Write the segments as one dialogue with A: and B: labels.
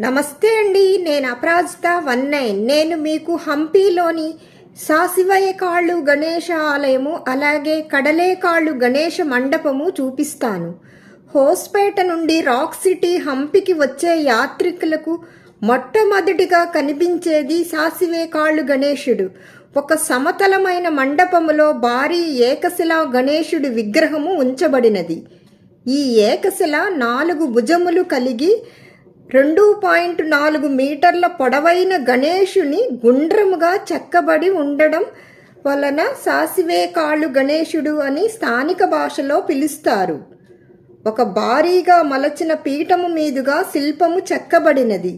A: నమస్తే అండి నేను అపరాజిత వన్ నైన్ నేను మీకు హంపీలోని సాసివయ కాళ్ళు గణేష ఆలయము అలాగే కడలేకాళ్ళు గణేష మండపము చూపిస్తాను. హోస్పేట నుండి రాక్ సిటీ హంపికి వచ్చే యాత్రికులకు మొట్టమొదటిగా కనిపించేది సాసివేకాళ్ళు గణేశుడు. ఒక సమతలమైన మండపములో భారీ ఏకశిలా గణేశుడి విగ్రహము ఉంచబడినది. ఈ ఏకశిల నాలుగు భుజములు కలిగి రెండు పాయింట్ నాలుగు మీటర్ల పొడవైన గణేషుని గుండ్రముగా చెక్కబడి ఉండడం వలన సాసివేకాళ్ళు గణేశుడు అని స్థానిక భాషలో పిలుస్తారు. ఒక భారీగా మలచిన పీఠము మీదుగా శిల్పము చెక్కబడినది.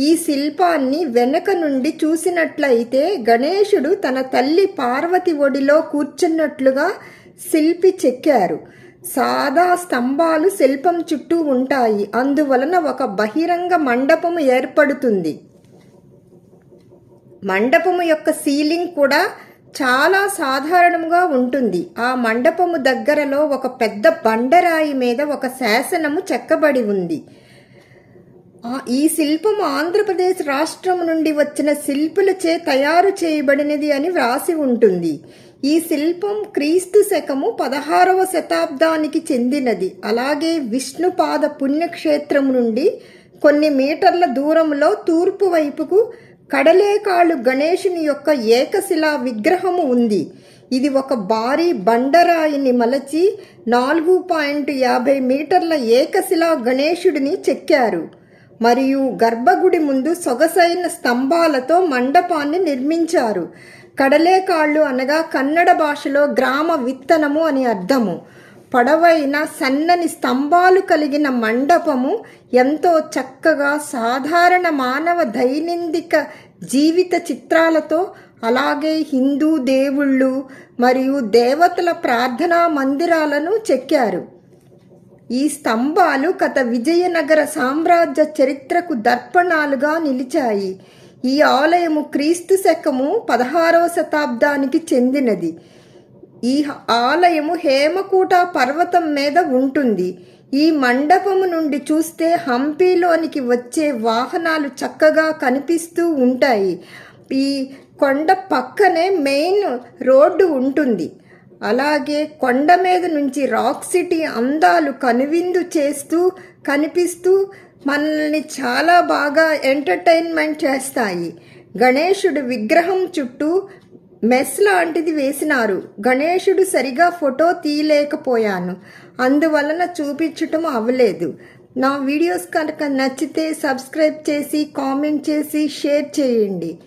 A: ఈ శిల్పాన్ని వెనక నుండి చూసినట్లయితే గణేశుడు తన తల్లి పార్వతి ఒడిలో కూర్చున్నట్లుగా శిల్పి చెక్కారు. సాదా స్తంభాలు శిల్పం చుట్టూ ఉంటాయి. అందువలన ఒక బహిరంగ మండపము ఏర్పడుతుంది. మండపము యొక్క సీలింగ్ కూడా చాలా సాధారణంగా ఉంటుంది. ఆ మండపము దగ్గరలో ఒక పెద్ద బండరాయి మీద ఒక శాసనము చెక్కబడి ఉంది. ఈ శిల్పం ఆంధ్రప్రదేశ్ రాష్ట్రం నుండి వచ్చిన శిల్పులచే తయారు చేయబడినది అని వ్రాసి ఉంటుంది. ఈ శిల్పం క్రీస్తు శకము పదహారవ శతాబ్దానికి చెందినది. అలాగే విష్ణుపాద పుణ్యక్షేత్రం నుండి కొన్ని మీటర్ల దూరంలో తూర్పు వైపుకు కడలేకాళ్ళు గణేశుని యొక్క ఏకశిలా విగ్రహము ఉంది. ఇది ఒక భారీ బండరాయిని మలచి నాలుగు పాయింట్ యాభై మీటర్ల ఏకశిలా గణేశుడిని చెక్కారు. మరియు గర్భగుడి ముందు సొగసైన స్తంభాలతో మండపాన్ని నిర్మించారు. కడలేకాళ్ళు అనగా కన్నడ భాషలో గ్రామ విత్తనము అని అర్థము. పొడవైన సన్నని స్తంభాలు కలిగిన మండపము ఎంతో చక్కగా సాధారణ మానవ దైనందిక జీవిత చిత్రాలతో అలాగే హిందూ దేవుళ్ళు మరియు దేవతల ప్రార్థనా మందిరాలను చెక్కారు. ఈ స్తంభాలు గత విజయనగర సామ్రాజ్య చరిత్రకు దర్పణాలుగా నిలిచాయి. ఈ ఆలయము క్రీస్తు శకము పదహారవ శతాబ్దానికి చెందినది. ఈ ఆలయము హేమకూట పర్వతం మీద ఉంటుంది. ఈ మండపము నుండి చూస్తే హంపీలోనికి వచ్చే వాహనాలు చక్కగా కనిపిస్తూ ఉంటాయి. ఈ కొండ పక్కనే మెయిన్ రోడ్డు ఉంటుంది. అలాగే కొండ మీద నుంచి రాక్ సిటీ అందాలు కనువిందు చేస్తూ కనిపిస్తూ మనల్ని చాలా బాగా ఎంటర్టైన్మెంట్ చేస్తాయి. గణేశుడు విగ్రహం చుట్టూ మెస్ లాంటిది వేసినారు. గణేశుడు సరిగా ఫోటో తీయలేకపోయాను. అందువలన చూపించటం అవ్వలేదు. నా వీడియోస్ కనుక నచ్చితే సబ్స్క్రైబ్ చేసి కామెంట్ చేసి షేర్ చేయండి.